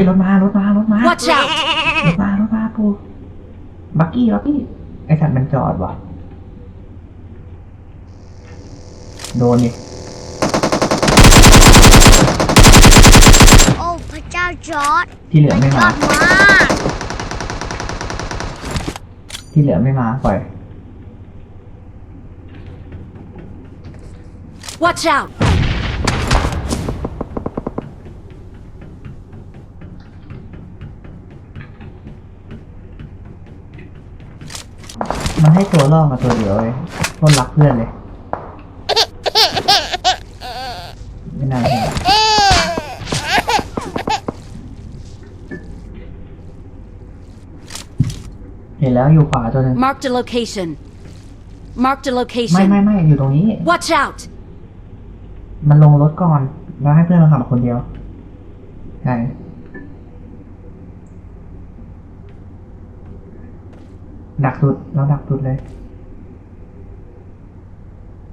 ยรถมารถมารถมา Watch out! รถมารถมาปูบักกี้บักกี้ไอสัตว์มันจอดว่ะ โดนนี่โอ้พระเจ้าจอร์ดที่เหลือไม่ยมาอดมากที่เหลือไม่มาปล่อย Watch out! มันให้ตัวล่อมาตัวเดียวเลยต้นรักเพื่อนเลยไม่น่าใช่เห็นแล้วอยู่ขวาตัวหนึง Marked a location. Marked a ไม่ location. ไม่ไม่อยู่ตรงนี้ Watch out! มันลงรถก่อน แล้วให้เพื่อนมาขับคนเดียวใช่ ดักสุดเราดักสุดเลย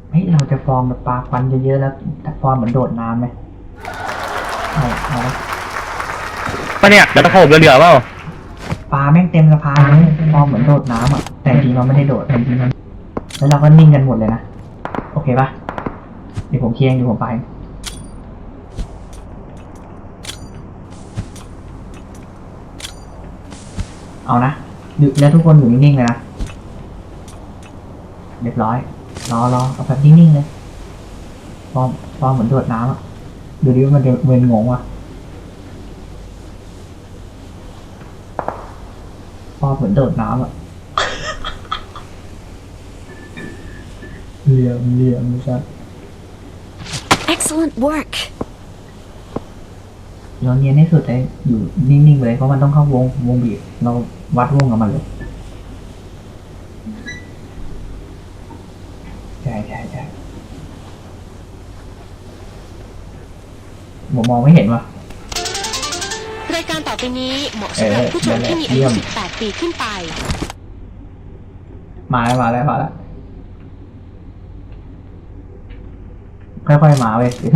เฮ้ยเราจะฟอร์มแบบปลาควันเยอะๆแล้วฟอร์มเหมือนโดดน้ำไหมเอาเอาละปะเนี่ยเดี๋ยวตะโขบเรือๆเปล่าปลาแม่งเต็มสะพานเลยฟอร์มเหมือนโดดน้ำอะ แต่จริงๆเราไม่ได้โดดแต่จริงๆมันแล้วเราก็นิ่งกันหมดเลยนะ โอเคปะเดี๋ยวผมเคลียร์เองเดี๋ยวผมไปเอานะ อยู่แล้วทุกคนอยู่นิ่งๆเลยนะเรียบร้อย รอรอเอาแบบนิ่งๆเลยฟอร์มฟอร์มเหมือนโดดน้ำอะ ดูดิว่ามันจะเวินงงว่ะฟอร์มเหมือนโดดน้ำอะเหลี่ยมเหลี่ยมสัส Excellent work. เราเนียนที่สุดเลยอยู่นิ่งๆเลยเพราะมันต้องเข้าวงวงบีบเรา วัดวงกับมันเลยใช่ใช่ใช่ผมมองไม่เห็นว่ะ รายการต่อไปนี้เหมาะเออสำหรับผู้ชมที่มีอาเยี่ยุยม18 ปีขึ้นไป มาแล้วมาแล้วมาแล้วค่อยๆมาเว้ยเดี๋ยว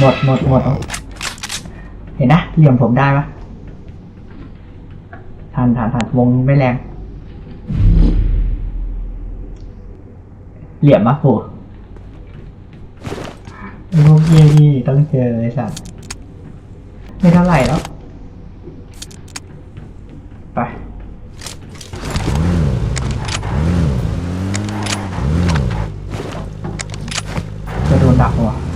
หมดหมดหมดเห็นนะเหลี่ยมผมได้ปะทานทานทานวงไม่แรง เหลี่ยมปะโหลูกเย่ดีต้องเจอเลยสัตว์ไม่เท่าไหร่แล้ว ไปจะโดนดักวะ